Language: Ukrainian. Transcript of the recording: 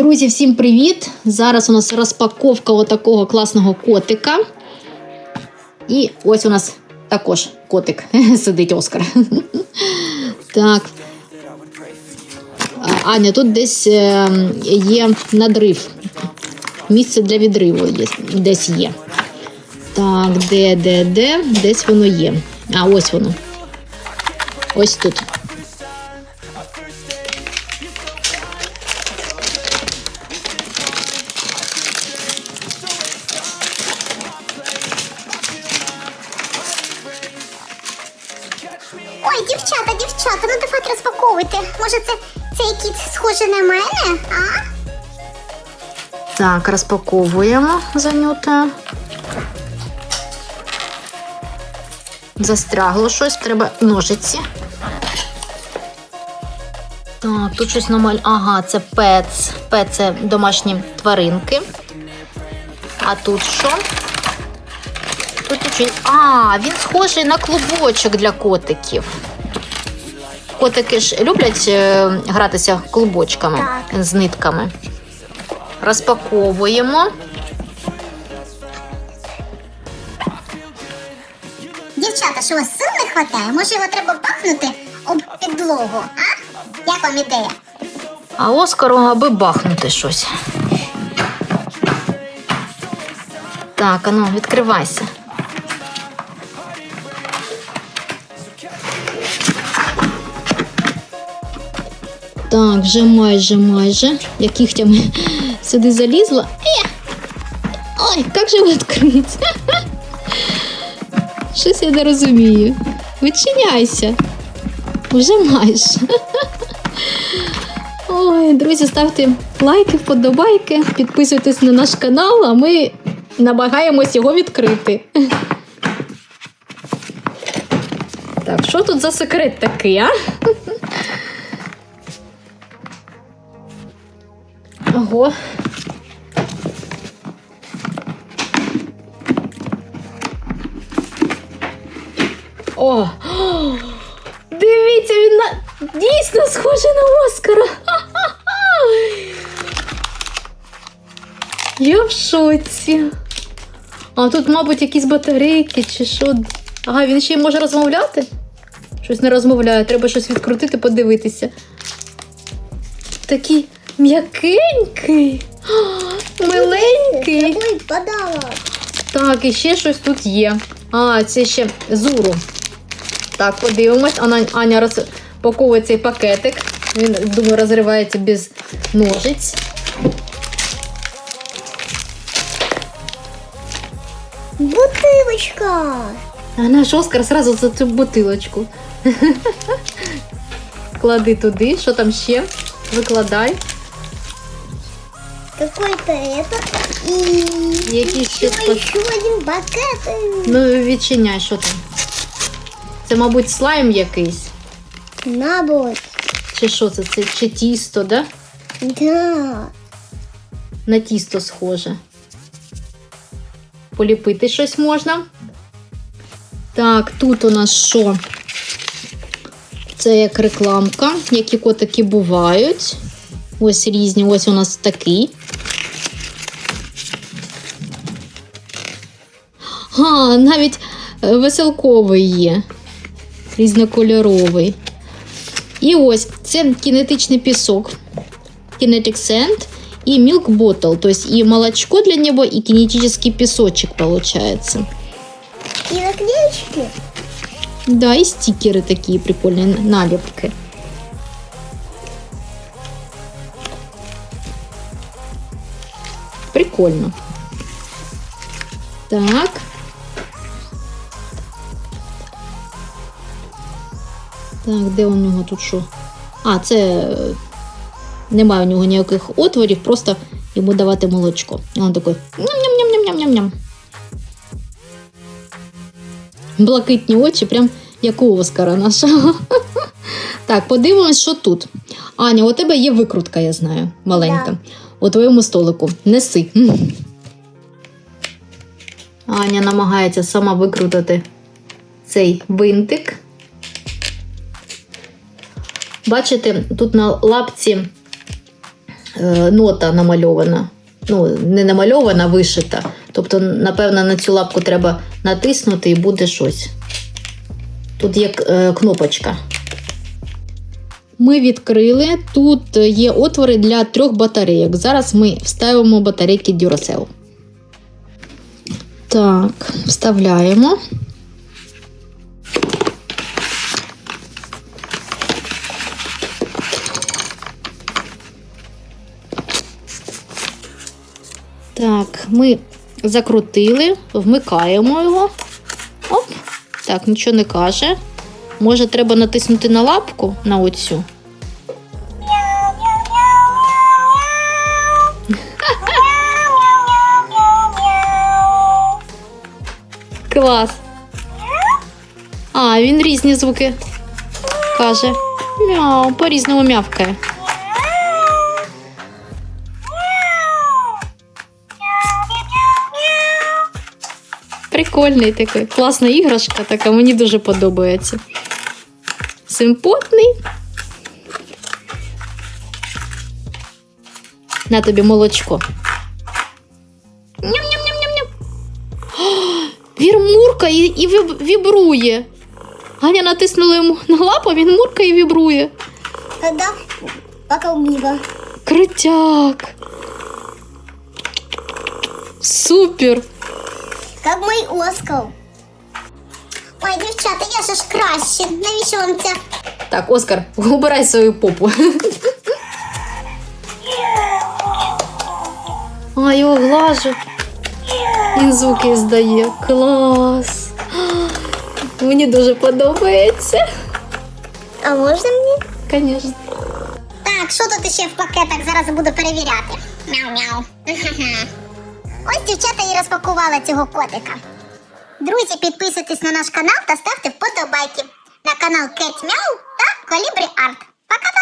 Друзі, всім привіт! Зараз у нас розпаковка отакого класного котика. І ось у нас також котик сидить Оскар. Так. Аня, тут десь е, є надрив. Місце для відриву десь є. Так, де, де, де? Десь воно є. А, ось воно. Ось тут. Дівчата, дівчата, ну давайте розпаковуйте. Може, це цей кіт схожий на мене? А? Так, розпаковуємо занюте. Застрягло щось, треба ножиці. Так, тут щось намаль. Ага, це пец. Пец це домашні тваринки. А тут що? Тут нічого. А, він схожий на клубочок для котиків. Котики ж люблять е, гратися клубочками Так. з нитками. Розпаковуємо. Дівчата, що у вас сил не хватає? Може його треба бахнути об підлогу, а? Як вам ідея? А Оскару аби бахнути щось. Так, ану, відкривайся. Так, вже майже, майже. Я кігтями сюди залізла. Е! Ой, як же відкрити? Щось я не розумію. Відчиняйся. Вже майже. Ой, друзі, ставте лайки, вподобайки, підписуйтесь на наш канал, а ми намагаємось його відкрити. Так, що тут за секрет такий, а? Ого. О! Дивіться, він на... дійсно схожий на Оскара. Я в шоці. А тут, мабуть, якісь батарейки чи що. Ага, він ще й може розмовляти? Щось не розмовляє, треба щось відкрутити, подивитися. Такий м'якенький, миленький. Так, і ще щось тут є. А, це ще зуру. Так, подивимось. Аня, Аня розпаковує цей пакетик. Він, думаю, розривається без ножиць. Бутилочка. А наш Оскар сразу за цю бутилочку. Клади туди, що там ще? Викладай. Какой-то это. И Який ще еще, спа- еще один пакет. Ну, відчиняй, що там. Це, мабуть, слайм якийсь. Набор. Чи що це? Це чи тісто, да? Да. На тісто схоже. Поліпити щось можна. Так, тут у нас що? Це як рекламка, які котики бувають. Ось різні. Ось у нас такий. А, навіть е, веселковий є. Різнокольоровий. І ось це кінетичний пісок. Kinetic Sand и Milk Bottle, то есть и молочко для него, и кинетический песочек получается. И наклеечки. Да, и стикеры такие прикольные, налепки. Прикольно. Так. Так, де у нього тут що? А, це е, немає у нього ніяких отворів, просто йому давати молочко. Він такий ням-ням-ням-ням-ням-ням. Блакитні очі, прям як у Оскара нашого. Так, подивимось, що тут. Аня, у тебе є викрутка, я знаю, маленька. У твоєму столику. Неси. Аня намагається сама викрутити цей бинтик. Бачите, тут на лапці е, нота намальована. Ну, не намальована, а вишита. Тобто, напевно, на цю лапку треба натиснути і буде щось. Тут є е, кнопочка. Ми відкрили. Тут є отвори для трьох батарейок. Зараз ми вставимо батарейки Duracell. Так, вставляємо. Ми закрутили, вмикаємо його. Оп. Так, нічого не каже. Може, треба натиснути на лапку на оцю. Клас. А, він різні звуки каже. Мяу, по-різному мявкає. Прикольний такий. Класна іграшка така, мені дуже подобається. Симпотний. На тобі молочко. Ням-ням-ням-ням-ням. О, Він муркає і вібрує. Ганя натиснула йому на лапу, він муркає і вібрує. Крутяк. Супер. Як мій Оскар. Ой, дівчата, я же ж краще. Навіщо вам це? Так, Оскар, убирай свою попу. А, його глажу. Він звуки здає. Клас. Мені дуже подобається. А можна мені? Звісно. Так, що тут ще в пакетах? Зараз буду перевіряти. Мяу-мяу. Ось дівчата і розпакували цього котика. Друзі, підписуйтесь на наш канал та ставте вподобайки. На канал Кет Мяу та Колібрі Арт. Пока-пока!